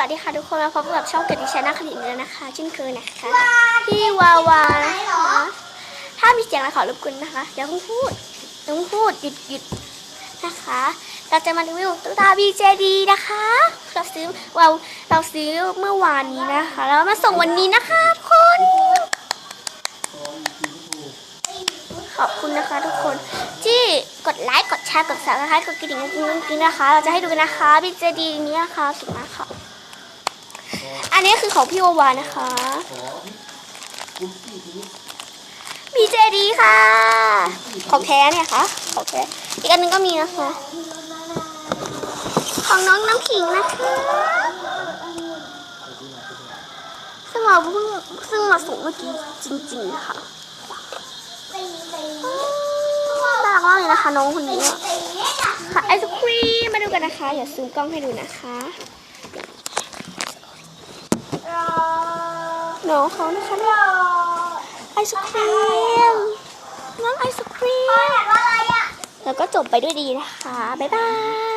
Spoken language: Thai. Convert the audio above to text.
วัสดีค่ะทุกคนมาพบกับช่องเกิดดิฉันนักขลินแล้วนะคะเช่นเคยนะคะพี่วาวานะคะถ้ามีเสียงอะไรขอรบกวนนะคะอย่าเพิ่งพูดอย่าเพิ่งพูดหยุดหยุดนะคะ เราจะมารีวิวตุ๊กตา BJD นะคะเราซื้อเราเราซื้อเมื่อวานนี้นะคะแล้วมาส่งวันนี้นะคะทุกคนขอบคุณนะคะทุกคนที่กดไลค์กดแชร์กด subscribe กดกระดิ่งกุ้งกิ้งนะคะ เราจะให้ดูกันนะคะบีเจดีนี้นะคะสุดมากค่ะ นนี้คือของพี่วาวานะคะบีเจดีค่ะ ของแท้เนี่ยค่ะ ของแท้ อีกอันนึงก็มีนะคะ ของน้องน้ำขิงนะคะ ซึ่งเราเพิ่งซึ่งมาส่งเมื่อกี้จริงๆนะคะน่ารักมากเลยนะคะน้องคนนี้ค่ะไอศครีมมาดูกันนะคะ อย่าซูมกล้องให้ดูนะคะ น้องเขานะคะเนี่ยไอศครีมน้องไอศครีมแล้วก็จบไปด้วยดีนะคะ บ๊ายบาย